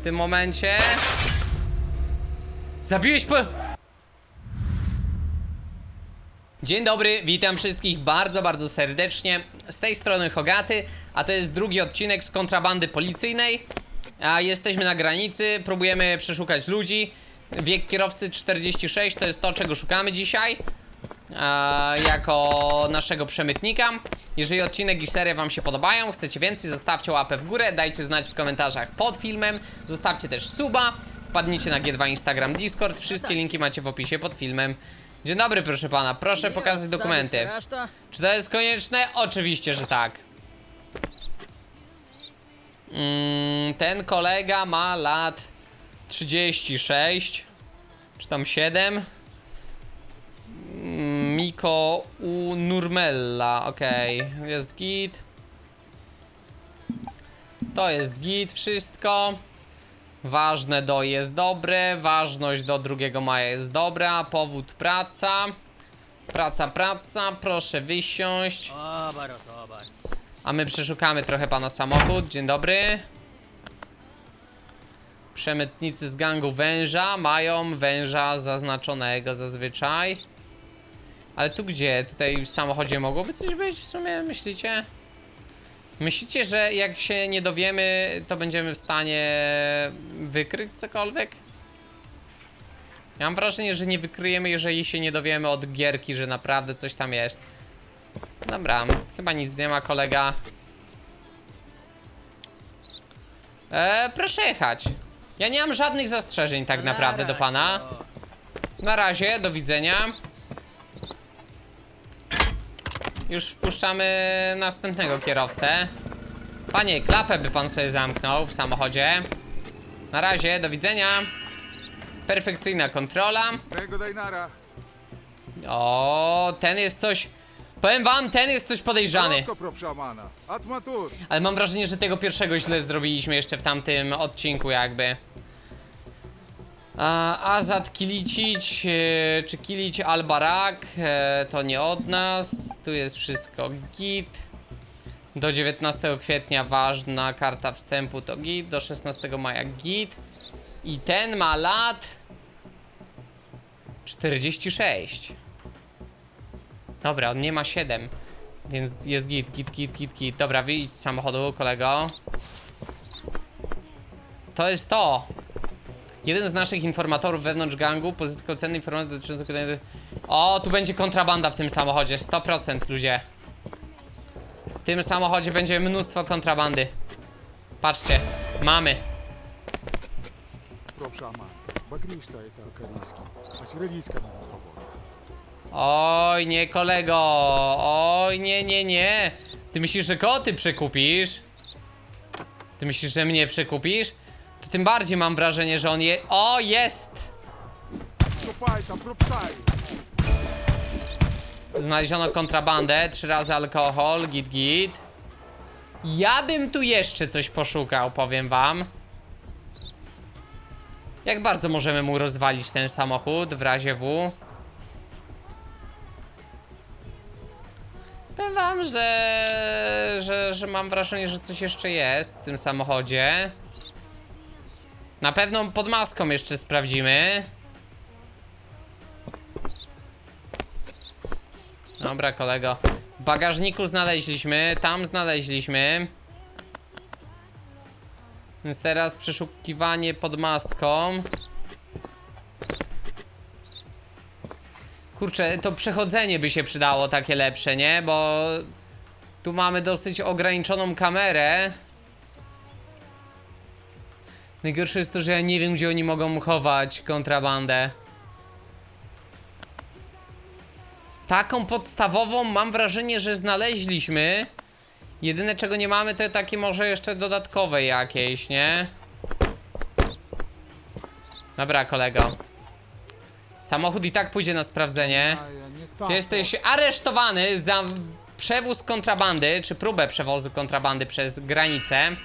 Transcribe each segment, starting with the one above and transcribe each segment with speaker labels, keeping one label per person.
Speaker 1: w tym momencie. Zabiłeś po... Dzień dobry, witam wszystkich bardzo, bardzo serdecznie. Z tej strony Hogaty, a to jest drugi odcinek z kontrabandy policyjnej. A jesteśmy na granicy, próbujemy przeszukać ludzi. Wiek kierowcy 46 to jest to, czego szukamy dzisiaj. Jako naszego przemytnika. Jeżeli odcinek i seria Wam się podobają, chcecie więcej, zostawcie łapę w górę, dajcie znać w komentarzach pod filmem, zostawcie też suba, wpadnijcie na G2 Instagram, Discord, wszystkie linki macie w opisie pod filmem. Dzień dobry, proszę pana, proszę pokazać dokumenty. Czy to jest konieczne? Oczywiście, że tak. Mm, ten kolega ma lat 36, czy tam 7. Miko u Nurmella, okej, jest git. To jest git, wszystko. Ważne do jest dobre, ważność do 2 maja jest dobra, powód praca. Praca, praca, proszę wysiąść. A my przeszukamy trochę pana samochód. Dzień dobry. Przemytnicy z gangu węża mają węża zaznaczonego zazwyczaj. Ale tu gdzie? Tutaj w samochodzie mogłoby coś być w sumie, myślicie? Myślicie, że jak się nie dowiemy, to będziemy w stanie wykryć cokolwiek? Ja mam wrażenie, że nie wykryjemy, jeżeli się nie dowiemy od gierki, że naprawdę coś tam jest. Dobra, chyba nic nie ma, kolega. E, proszę jechać. Ja nie mam żadnych zastrzeżeń tak naprawdę do pana. Na razie, do widzenia. Już wpuszczamy następnego kierowcę. Panie, klapę by pan sobie zamknął w samochodzie. Na razie, do widzenia. Perfekcyjna kontrola. O, ten jest coś. Powiem wam, ten jest coś podejrzany. Ale mam wrażenie, że tego pierwszego źle zrobiliśmy jeszcze w tamtym odcinku, jakby. Azad Kilicić, e, czy Kilić Albarak, e, to nie od nas. Tu jest wszystko git. Do 19 kwietnia ważna karta wstępu to git. Do 16 maja git. I ten ma lat 46. Dobra, on nie ma 7. Więc jest git, git, git, git, git. Dobra, wyjdź z samochodu, kolego. To jest to. Jeden z naszych informatorów wewnątrz gangu pozyskał cenne informacje dotyczące. O, tu będzie kontrabanda w tym samochodzie, 100% ludzie. W tym samochodzie będzie mnóstwo kontrabandy. Patrzcie, mamy. Oj, nie kolego, oj, nie, nie, nie. Ty myślisz, że koty przekupisz? Ty myślisz, że mnie przekupisz? To tym bardziej mam wrażenie, że on je... O, jest!
Speaker 2: Stopaj tam, propsaj.
Speaker 1: Znaleziono kontrabandę, trzy razy alkohol, git, git. Ja bym tu jeszcze coś poszukał, powiem wam. Jak bardzo możemy mu rozwalić ten samochód w razie W? Powiem wam, że, że, że mam wrażenie, że coś jeszcze jest w tym samochodzie. Na pewno pod maską jeszcze sprawdzimy. Dobra, kolego. W bagażniku znaleźliśmy, tam znaleźliśmy. Więc teraz przeszukiwanie pod maską. Kurczę, to przechodzenie by się przydało takie lepsze, nie? Bo tu mamy dosyć ograniczoną kamerę. Najgorsze jest to, że ja nie wiem, gdzie oni mogą chować kontrabandę. Taką podstawową mam wrażenie, że znaleźliśmy. Jedyne czego nie mamy to takie może jeszcze dodatkowe jakieś, nie? Dobra, kolego. Samochód i tak pójdzie na sprawdzenie. Ty jesteś aresztowany za przewóz kontrabandy, czy próbę przewozu kontrabandy przez granicę.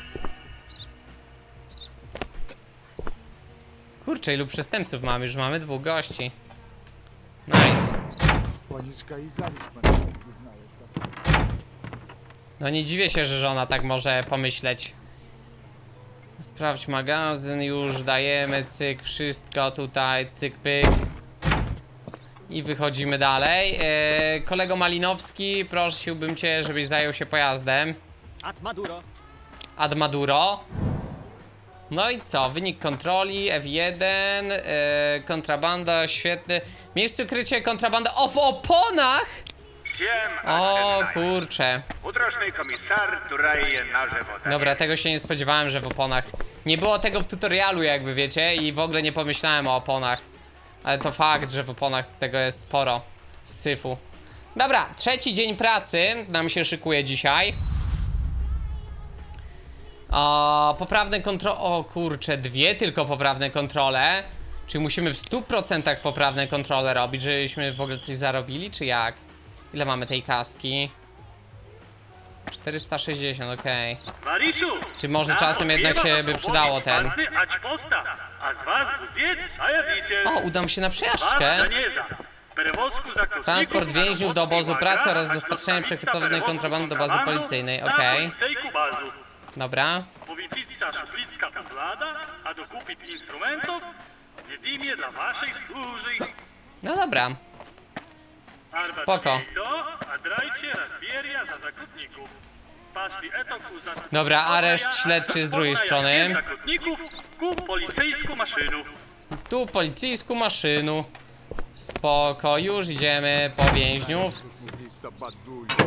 Speaker 1: Kurczę, ilu przestępców mamy? Już mamy dwóch gości. Nice.
Speaker 2: I zaliczmy.
Speaker 1: No nie dziwię się, że żona tak może pomyśleć. Sprawdź magazyn, już dajemy, cyk, wszystko tutaj, cyk, pyk. I wychodzimy dalej. E, kolego Malinowski, prosiłbym cię, żebyś zajął się pojazdem.
Speaker 3: Ad Maduro.
Speaker 1: Ad Maduro. No i co? Wynik kontroli, F1, yy, e, kontrabanda, świetny. Miejsce ukrycia, kontrabanda. O, w oponach! O,
Speaker 4: Asen Knight. kurcze.
Speaker 1: Dobra, tego się nie spodziewałem, że w oponach. Nie było tego w tutorialu, jakby wiecie, i w ogóle nie pomyślałem o oponach. Ale to fakt, że w oponach tego jest sporo. Syfu. Dobra, trzeci dzień pracy nam się szykuje dzisiaj. O, poprawne kontrole. O kurczę, dwie tylko poprawne kontrole. Czy musimy w 100% poprawne kontrole robić, żebyśmy w ogóle coś zarobili, czy jak? Ile mamy tej kaski? 460, okej. Czy może czasem jednak się by przydało ten? O, udam się na przejażdżkę. Transport więźniów do obozu pracy oraz dostarczenie
Speaker 5: przechwycowanej
Speaker 1: kontrabandy do bazy policyjnej, okej.
Speaker 5: Okay.
Speaker 1: Dobra.
Speaker 5: Policja szuflicka podlada, a dokupić instrumentów jedynie dla waszej służy.
Speaker 1: No dobra. Spoko. Dobra, areszt śledczy z drugiej strony. Tu policyjsku maszynu. Spoko, już idziemy po więźniów.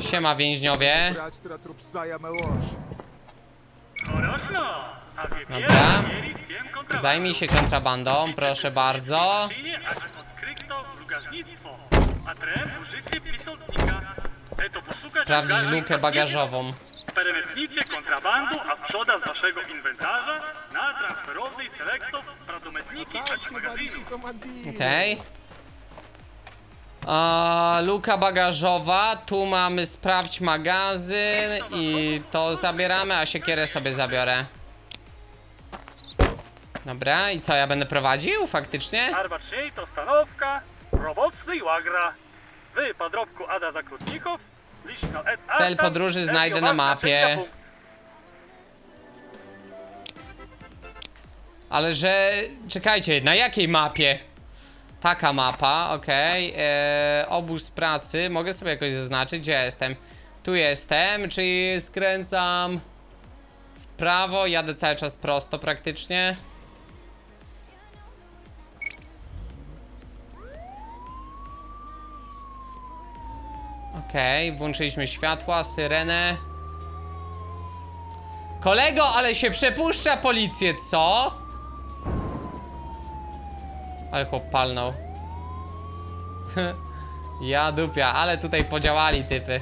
Speaker 1: Siema więźniowie. Dobra.
Speaker 5: mieli wiem kontrabandu.
Speaker 1: Zajmij się kontrabandą, proszę bardzo.
Speaker 5: Maszynie, aż odkryto lugaznictwo. A trem użycie pisotnika. Eto poszukać
Speaker 1: Sprawdzić
Speaker 5: bagażu
Speaker 1: lukę
Speaker 5: pakietów.
Speaker 1: bagażową.
Speaker 5: Переметните контрабанду, а вчора з вашого інвентажа на трансферовний селектор продометники аж магазину.
Speaker 2: командир.
Speaker 1: Okej. a, luka bagażowa, tu mamy sprawdź magazyn i to zabieramy, a siekierę sobie zabiorę. Dobra, i co, ja będę prowadził faktycznie?
Speaker 5: Arma 3 to stanowka, robocny i łagra. Wy podrobku Ada Zakrutników, liczno et
Speaker 1: Cel podróży znajdę na mapie. Ale że... czekajcie, na jakiej mapie? Taka mapa, okej. Okay. Obóz pracy, mogę sobie jakoś zaznaczyć, gdzie ja jestem? Tu jestem, czyli skręcam w prawo, jadę cały czas prosto praktycznie. Okej, włączyliśmy światła, syrenę. Kolego, ale się przepuszcza policję, co? Ale chłop palnął. ja dupia, ale tutaj podziałali typy.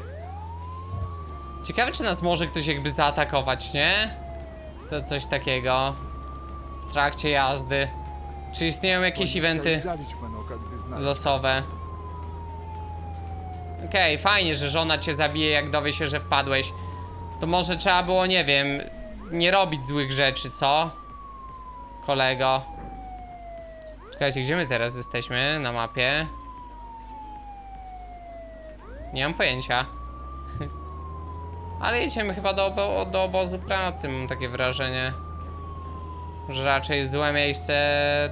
Speaker 1: Ciekawe, czy nas może ktoś jakby zaatakować, nie? Co, coś takiego. W trakcie jazdy. Czy istnieją jakieś eventy losowe? Okej, fajnie, że żona cię zabije, jak dowie się, że wpadłeś. To może trzeba było, nie wiem, nie robić złych rzeczy, co? Kolego. Czekajcie, gdzie my teraz jesteśmy na mapie? Nie mam pojęcia. Ale jedziemy chyba do, obo do obozu pracy, mam takie wrażenie. Że raczej w złe miejsce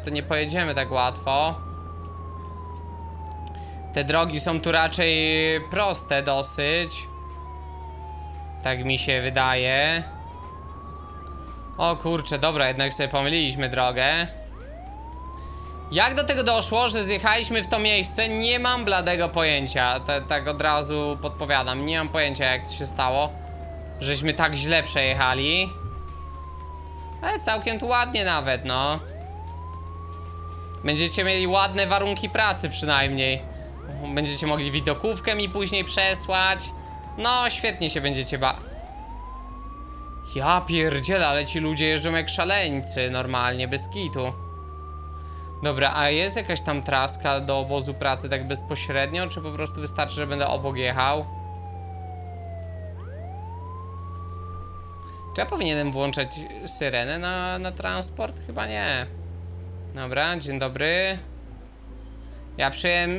Speaker 1: to nie pojedziemy tak łatwo. Te drogi są tu raczej proste dosyć. Tak mi się wydaje. O kurczę, dobra, jednak sobie pomyliliśmy drogę. Jak do tego doszło, że zjechaliśmy w to miejsce? Nie mam bladego pojęcia. Te, tak od razu podpowiadam. Nie mam pojęcia, jak to się stało. Żeśmy tak źle przejechali. Ale całkiem tu ładnie nawet, no. Będziecie mieli ładne warunki pracy przynajmniej. Będziecie mogli widokówkę mi później przesłać. No, świetnie się będziecie ba... Ja pierdzielę, ale ci ludzie jeżdżą jak szaleńcy, normalnie, bez kitu. Dobra, a jest jakaś tam traska do obozu pracy tak bezpośrednio, czy po prostu wystarczy, że będę obok jechał? Czy ja powinienem włączać syrenę na, na transport? Chyba nie. Dobra, dzień dobry. Ja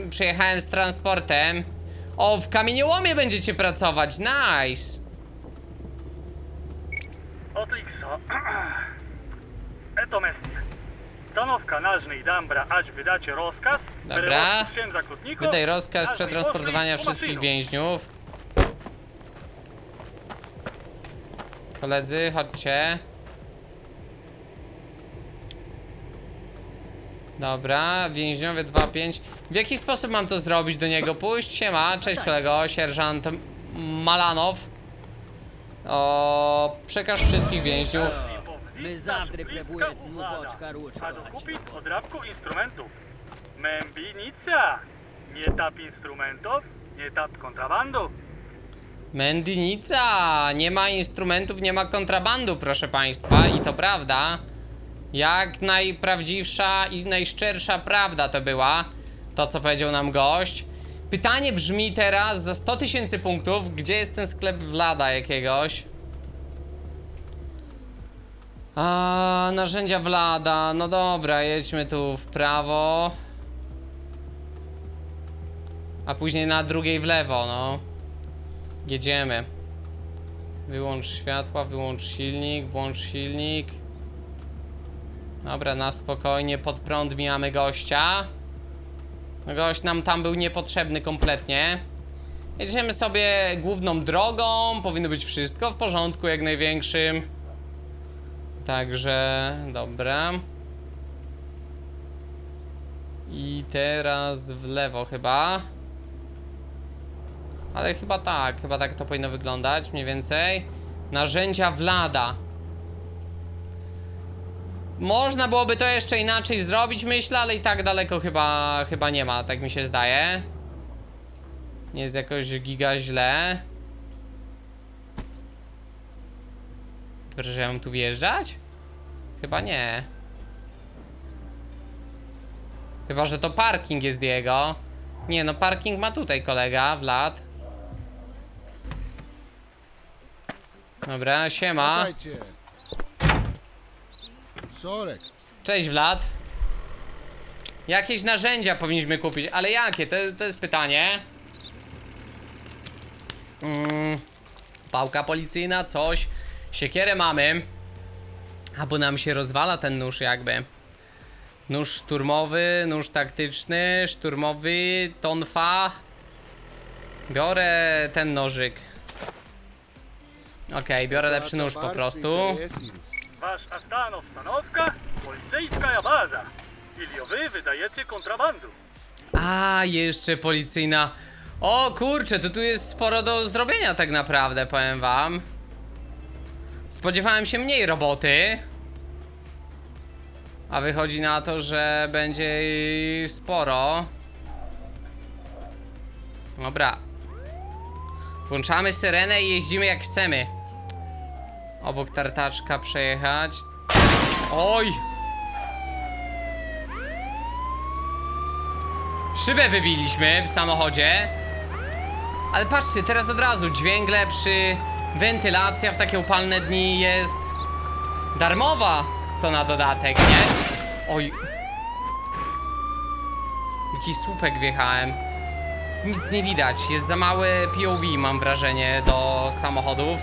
Speaker 1: przyjechałem z transportem. O, w kamieniołomie będziecie pracować, nice.
Speaker 5: Oto i co? Eto mestie. Stanowka nażnej Dambra, ać wydacie rozkaz.
Speaker 1: Dobra. Wydaj rozkaz przetransportowania wszystkich więźniów. Koledzy, chodźcie. Dobra, więźniowie 2-5. W jaki sposób mam to zrobić do niego? Pójść się ma. Cześć kolego, sierżant Malanow. O, przekaż wszystkich więźniów.
Speaker 3: My завтра прибує днувочка ручка.
Speaker 5: A dokupić odrabku instrumentów. Membinicja. Nie tap instrumentów, nie tap kontrabandu.
Speaker 1: Mendynica! Nie ma instrumentów, nie ma kontrabandu, proszę państwa, i to prawda. Jak najprawdziwsza i najszczersza prawda to była, to co powiedział nam gość. Pytanie brzmi teraz za 100 tysięcy punktów, gdzie jest ten sklep Vlada jakiegoś? A, narzędzia Vlada, no dobra, jedźmy tu w prawo. A później na drugiej w lewo, no. Jedziemy. Wyłącz światła, wyłącz silnik, włącz silnik. Dobra, na spokojnie, pod prąd mijamy gościa. No Gość nam tam był niepotrzebny kompletnie. Jedziemy sobie główną drogą, powinno być wszystko w porządku jak największym. Także, dobra. I teraz w lewo chyba. Ale chyba tak, chyba tak to powinno wyglądać mniej więcej. Narzędzia Vlada. Można byłoby to jeszcze inaczej zrobić, myślę, ale i tak daleko chyba, chyba nie ma, tak mi się zdaje. Nie jest jakoś giga źle. Dobrze, że ja mam tu wjeżdżać? Chyba nie. Chyba, że to parking jest jego. Nie, no parking ma tutaj kolega, Vlad. Dobra, siema.
Speaker 6: Sorek.
Speaker 1: Cześć Vlad. Jakieś narzędzia powinniśmy kupić, ale jakie? To, to jest pytanie. Mm, pałka policyjna, coś. Siekierę mamy. A bo nam się rozwala ten nóż jakby. Nóż szturmowy, nóż taktyczny, szturmowy, tonfa. Biorę ten nożyk. Okej, biorę lepszy nóż po prostu.
Speaker 5: Stanowka, policyjska baza. Ili wy wydajecie kontrabandu.
Speaker 1: A, jeszcze policyjna. O kurczę, to tu jest sporo do zrobienia tak naprawdę, powiem wam. Spodziewałem się mniej roboty. A wychodzi na to, że będzie sporo. Dobra. Włączamy syrenę i jeździmy jak chcemy. Obok tartaczka przejechać. Oj! Szybę wybiliśmy w samochodzie. Ale patrzcie, teraz od razu dźwięk lepszy, wentylacja w takie upalne dni jest darmowa, co na dodatek, nie? Oj. Jakiś słupek wjechałem. Nic nie widać, jest za małe POV mam wrażenie do samochodów.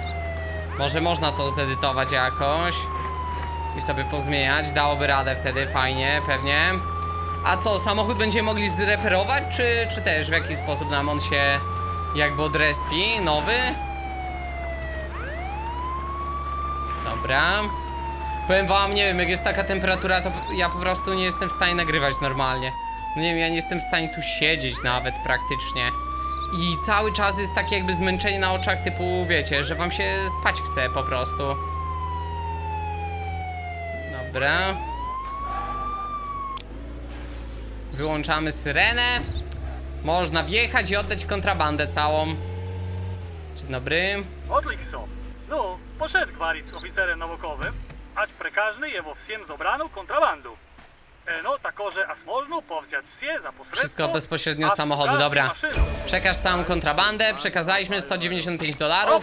Speaker 1: Może można to zedytować jakoś i sobie pozmieniać, dałoby radę wtedy, fajnie, pewnie. A co, samochód będziemy mogli zreperować, czy, czy też w jaki sposób nam on się jakby odrespi? Nowy? Dobra. Powiem wam, nie wiem, jak jest taka temperatura, to ja po prostu nie jestem w stanie nagrywać normalnie. No nie wiem, ja nie jestem w stanie tu siedzieć nawet praktycznie. I cały czas jest takie jakby zmęczenie na oczach typu, wiecie, że wam się spać chce po prostu. Dobra. Wyłączamy syrenę. Można wjechać i oddać kontrabandę całą. Dzień dobry.
Speaker 5: Odlik so. No, poszedł gwarić z oficerem nałogowym, ać prekażny jewo wsiem zobraną kontrabandu. E, no, takoże aż można powziać wsie za posredstwo...
Speaker 1: Wszystko bezpośrednio z samochodu, dobra. Przekaż całą kontrabandę, przekazaliśmy 195 dolarów.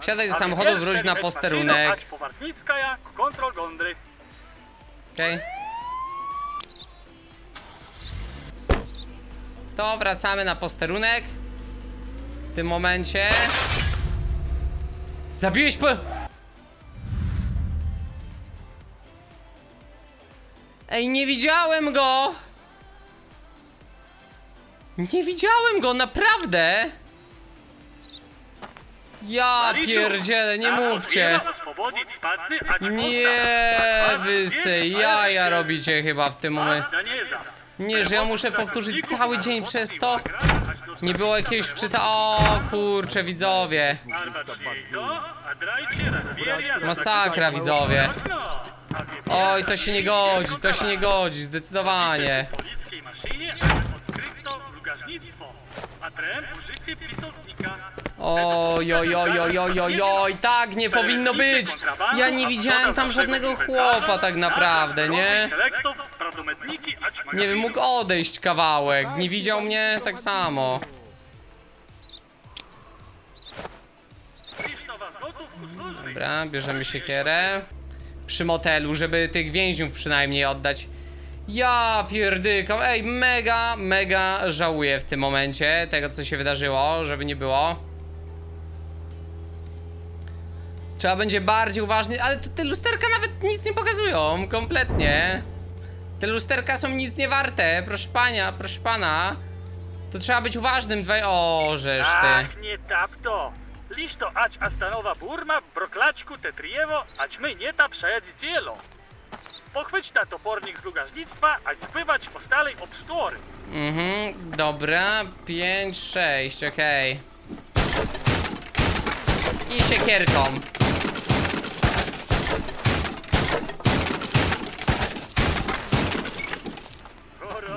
Speaker 1: Wsiadaj do samochodu, wróć na posterunek.
Speaker 5: Ać powartnicka ja, kontrol gondry.
Speaker 1: Okej. To wracamy na posterunek. W tym momencie... Zabiłeś po. Ej, nie widziałem go! Nie widziałem go, naprawdę! Ja pierdzielę, nie mówcie! Nie, wy se jaja robicie chyba w tym momencie. Nie, że ja muszę powtórzyć cały dzień przez to. Nie było jakiegoś wczyta... O kurcze, widzowie. Masakra, widzowie. Oj, to się nie godzi, to się nie godzi, zdecydowanie. Oj, oj, oj, oj, oj, oj, oj, tak nie powinno być. Ja nie widziałem tam żadnego chłopa tak naprawdę, nie? Nie wiem, mógł odejść kawałek, nie widział mnie tak samo. Dobra, bierzemy siekierę. Przy motelu, żeby tych więźniów przynajmniej oddać. Ja pierdykam, ej, mega, mega żałuję w tym momencie tego, co się wydarzyło, żeby nie było. Trzeba będzie bardziej uważny, ale te lusterka nawet nic nie pokazują, kompletnie. Te lusterka są nic nie warte, proszę pania, proszę pana. To trzeba być uważnym, dwaj... O, żeż ty.
Speaker 5: Ach, nie tap to. Lisz to ać Astanowa Burma, broklaczku Tetriewo, ać my nie ta przed dzielo. Pochwyć ta topornik z lugażnictwa, ać zbywać ostalej obstuory.
Speaker 1: Mhm, dobra, 5, 6, okej. I siekierką.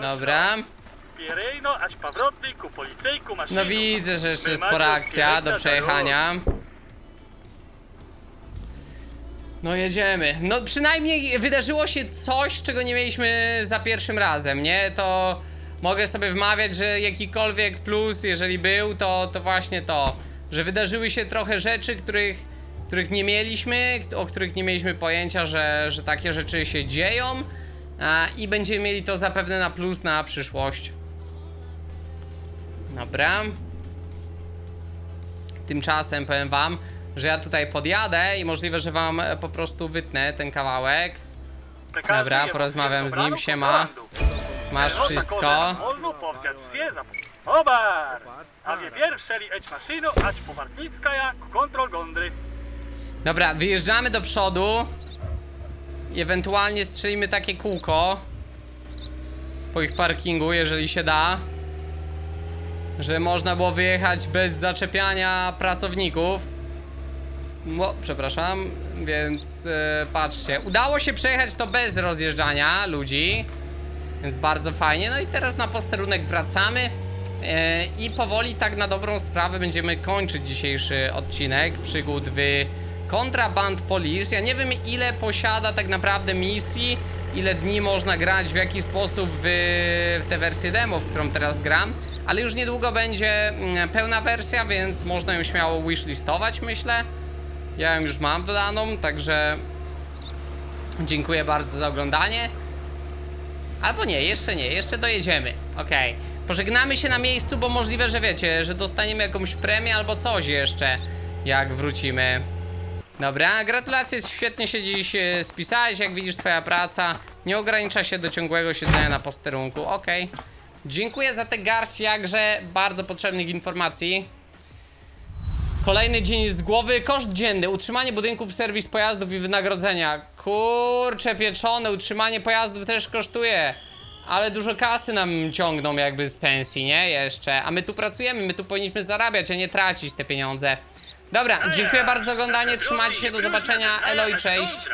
Speaker 1: Dobra.
Speaker 5: Pierejno, ać pawrotny ku policyjku maszynu.
Speaker 1: No widzę, że jeszcze jest spora akcja do przejechania. No jedziemy. No przynajmniej wydarzyło się coś, czego nie mieliśmy za pierwszym razem, nie? To mogę sobie wmawiać, że jakikolwiek plus, jeżeli był, to, to właśnie to. Że wydarzyły się trochę rzeczy, których, których nie mieliśmy, o których nie mieliśmy pojęcia, że, że takie rzeczy się dzieją. A, I będziemy mieli to zapewne na plus na przyszłość. Dobra. Tymczasem powiem wam, że ja tutaj podjadę i możliwe, że wam po prostu wytnę ten kawałek. Dobra, porozmawiam z nim, siema. Masz wszystko.
Speaker 5: Obar! A wie pierwsze li eć maszynu, ać powartnicka kontrol gondry.
Speaker 1: Dobra, wyjeżdżamy do przodu. I ewentualnie strzelimy takie kółko. Po ich parkingu, jeżeli się da. Że można było wyjechać bez zaczepiania pracowników. No, przepraszam, więc e, patrzcie. Udało się przejechać to bez rozjeżdżania ludzi. Więc bardzo fajnie. No i teraz na posterunek wracamy. E, I powoli, tak na dobrą sprawę, będziemy kończyć dzisiejszy odcinek przygód w Contraband Police. Ja nie wiem, ile posiada tak naprawdę misji, ile dni można grać, w jaki sposób w, w tę wersję demo, w którą teraz gram, ale już niedługo będzie mm, pełna wersja, więc można ją śmiało wishlistować, myślę. Ja ją już mam dodaną, także dziękuję bardzo za oglądanie. Albo nie, jeszcze nie, jeszcze dojedziemy. Okej. Pożegnamy się na miejscu, bo możliwe, że wiecie, że dostaniemy jakąś premię albo coś jeszcze, jak wrócimy. Dobra, gratulacje, świetnie się dziś e, spisałeś, jak widzisz twoja praca nie ogranicza się do ciągłego siedzenia na posterunku, okej. Dziękuję za te garść jakże bardzo potrzebnych informacji. Kolejny dzień z głowy. Koszt dzienny. Utrzymanie budynków, serwis pojazdów i wynagrodzenia. Kurcze pieczone, utrzymanie pojazdów też kosztuje. Ale dużo kasy nam ciągną jakby z pensji, nie? Jeszcze. A my tu pracujemy, my tu powinniśmy zarabiać, a nie tracić te pieniądze. Dobra, dziękuję bardzo za oglądanie, trzymajcie się, do zobaczenia, elo i cześć.